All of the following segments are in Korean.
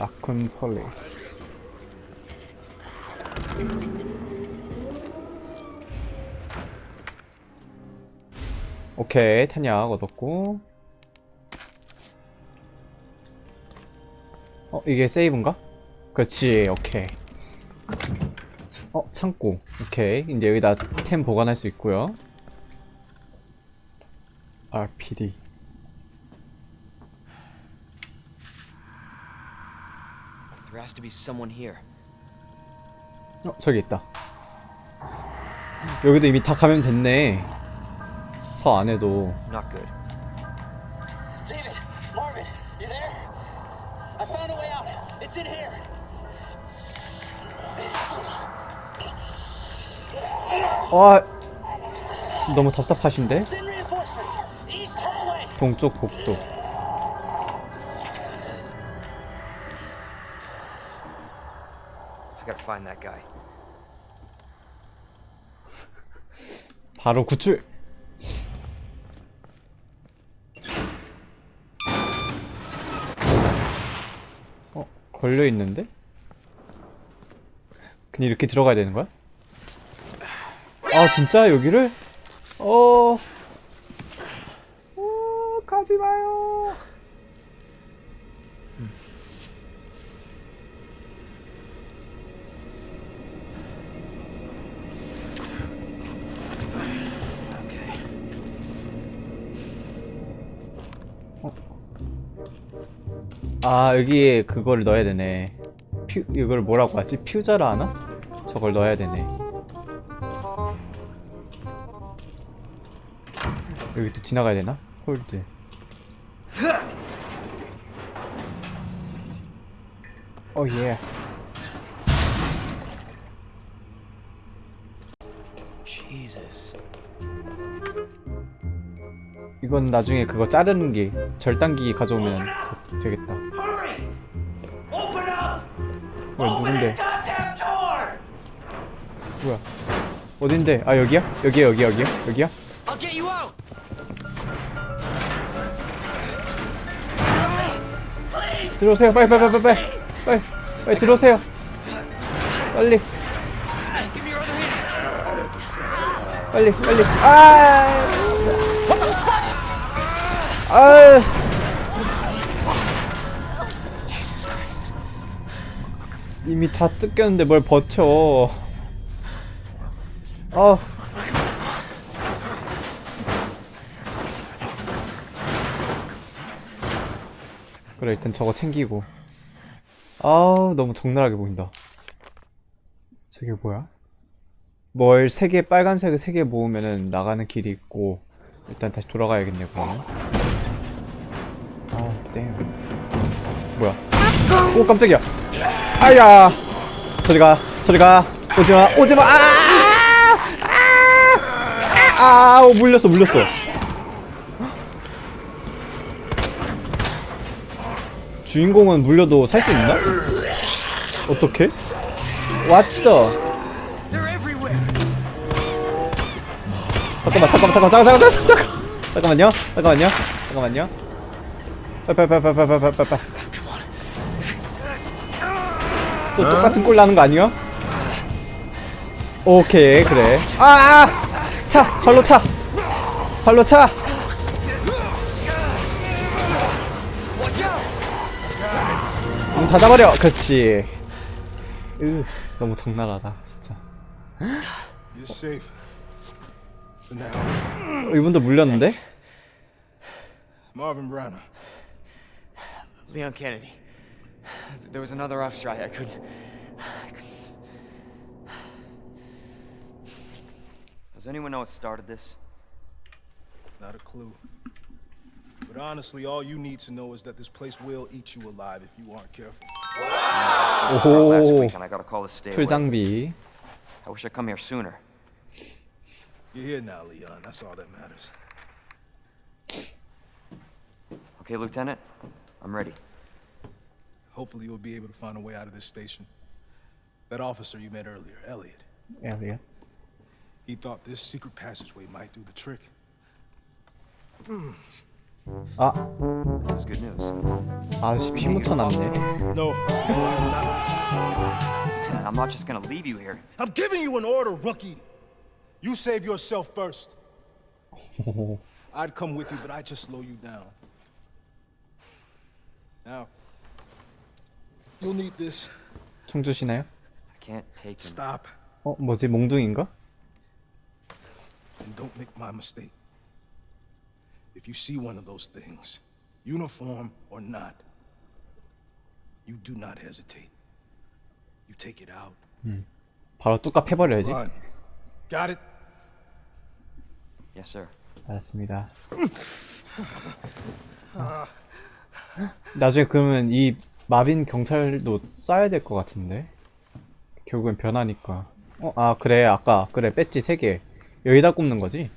라쿤 폴리스 오케이 탄약 얻었고. 어 이게 세이브인가? 그렇지 오케이. 어 창고. 오케이 이제 여기다 템 보관할 수 있고요. RPD There has to be someone here. 어 저기 있다 여기도 이미 다 가면 됐네 서 안에도 Not good. David, Marvin, you there? I found a way out. It's in here. 와 너무 답답하신데? 동쪽 복도 find that guy. 바로 구출 어 걸려 있는데? 그냥 이렇게 들어가야 되는 거야? 아 진짜 여기를? 어... 어 가지 마요 아 여기에 그걸 넣어야 되네 퓨 이걸 뭐라고 하지? 퓨저라 하나? 저걸 넣어야 되네 여기 또 지나가야 되나? 홀드 오예 Jesus. 이건 나중에 그거 자르는 게 절단기 가져오면 되, 되겠다! 뭐야 누군데! 뭐야? 어딘데? 아 여기야? 여기야 여기야 여기야? 여기야? 들어오세요. 빨리 빨리 빨리 빨리. 빨리 빨리 들어오세요. 빨리. 빨리 빨리. 아! 아. 이미 다 뜯겼는데 뭘 버텨. 아. 그래 일단 저거 챙기고. 아우 너무 적나라하게 보인다. 저게 뭐야? 뭘 세 개 빨간색을 세 개 모으면은 나가는 길이 있고 일단 다시 돌아가야겠네 그러면 아땡 뭐야 오 깜짝이야 아야 저리가 저리가 오지마 오지마 아! 아! 아! 오, 물렸어 물렸어 주인공은 물려도 살 수 있나? 어떻게? 왔다. 잠깐만 잠깐만 잠깐만 잠깐만 잠깐만 잠깐만 잠깐만요 잠깐만요 잠깐만요 빨빨빨빨빨빨빨빨 또 똑같은 꼴 나는 거 아니야? 오케이 그래 아 차 발로 차 발로 차 문 닫아버려 그렇지 으 너무 적나라하다 진짜. 어, 이분도 물렸는데? Marvin. Leon Kennedy. There was another off strike. I couldn't. I couldn't. Does anyone know what started this? Not a clue. But honestly, all you need to know is that this place will eat you alive if you aren't careful. Last 오호 week, and I got a call to stay away. 풀장비 I wish I'd come here sooner. You're here now, Leon. That's all that matters. Okay, Lieutenant, I'm ready. Hopefully, you'll be able to find a way out of this station. That officer you met earlier, Elliot, 엘리엇 he thought this secret passageway might do the trick. 아, This is good news. 아씨 피 묻혀놨네. No, no, I'm not. Lieutenant, I'm not just gonna leave you here. I'm giving you an order, rookie. You save yourself first. I'd come with you, but I'd just slow you down. Now, you'll need this. 총 주시나요? I can't take him. Stop 어, 뭐지 몽둥인가? and don't make my mistake. If you see one of those things, uniform or not, you do not hesitate. You take it out. 바로 뚜까 패버려야지. Run. Got it? Yes, sir. 알았습니다. 나중에 그러면 이 마빈 경찰도 쏴야 될 것 같은데 결국엔 변하니까 어? 아 그래 아까 그래 배지 3개 여기다 꼽는 거지?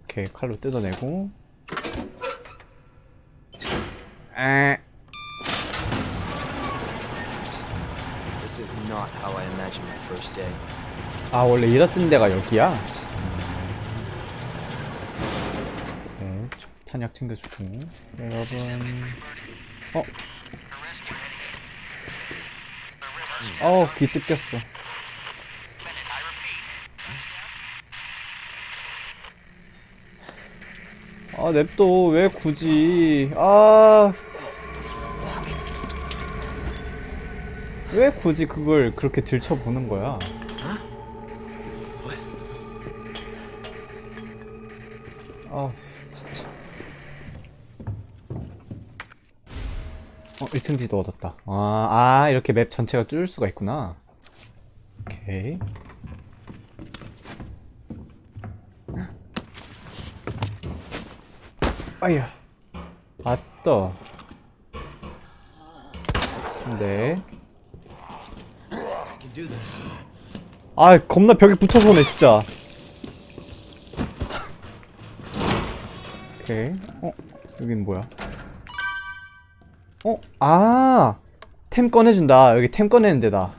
오케이 칼로 뜯어내고 에 This is not how I imagined my first day. 아 원래 일했던 데가 여기야? 네, 탄약 챙겨주고 여러분 어? 어우 귀 뜯겼어. 아 냅둬. 왜 굳이. 아... 왜 굳이 그걸 그렇게 들춰보는 거야? 아 진짜 어 1층 지도 얻었다 아, 아 이렇게 맵 전체가 뚫을 수가 있구나 오케이 아야 맞다 네. 아 겁나 벽에 붙어서네 진짜 오케이. 어? 여긴 뭐야? 어? 아! 템 꺼내준다. 여기 템 꺼내는 데다.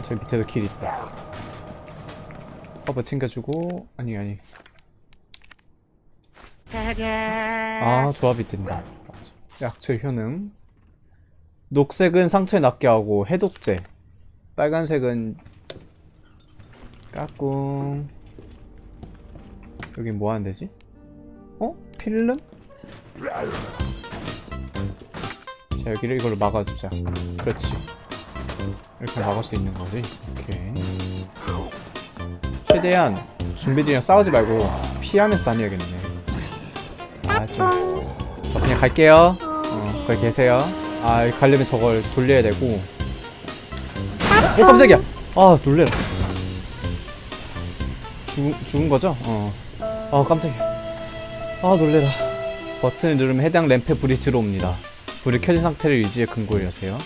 저 밑에도 길 있다. 허브 챙겨주고, 아니, 아니. 아, 조합이 된다. 맞아. 약초 효능. 녹색은 상처에 낫게 하고, 해독제. 빨간색은, 까꿍. 여긴 뭐 하는 데지? 어? 필름? 자 여기를 이걸로 막아주자. 그렇지. 이렇게 막을 수 있는 거지. 오케이. 최대한 준비들이랑 싸우지 말고 피하면서 다녀야겠네. 아좀. 저 그냥 갈게요. 어 거기 계세요. 아 가려면 저걸 돌려야 되고. 어 깜짝이야. 아 놀래라. 죽, 죽은 거죠? 어 아 깜짝이야. 아 놀래라. 버튼을 누르면 해당 램프에 불이 들어옵니다 불이 켜진 상태를 유지해 금고를 여세요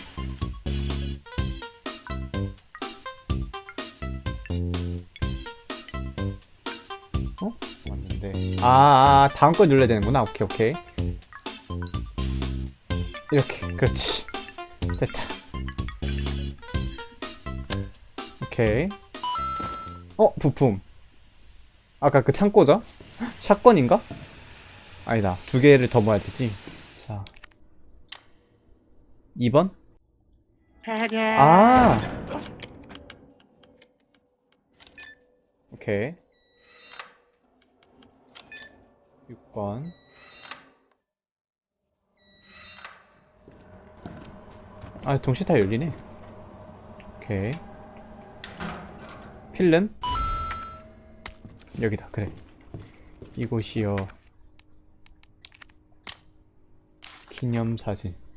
어? 왔는데 아, 아 다음 걸 눌러야 되는구나 오케이 오케이 이렇게 그렇지 됐다 오케이 어 부품 아까 그 창고죠? 샷건인가? 아니다. 두 개를 더 모아야 되지. 자. 2번? 아! 오케이. 6번. 아, 동시에 다 열리네. 오케이. 필름? 여기다, 그래. 이곳이요. 기념사진.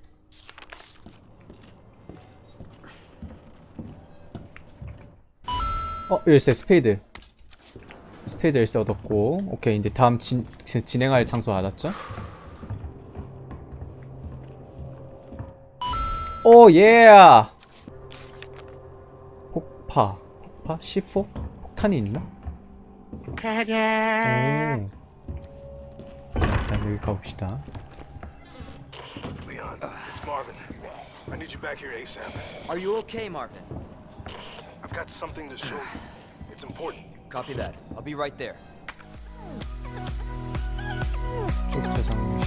어, 열쇠, 스페이드. 스페이드 열쇠 얻었고. 오케이, 이제 다음 진, 진- 진행할 장소 알았죠? 오, 예! 폭파. 폭파? C4? 폭탄이 있나? 오. 일단 여기 가봅시다. Leon, it's Marvin. I need you back here ASAP. Are you okay, Marvin? I've got something to show you. It's important. Copy that. I'll be right there. Çok kazanmış.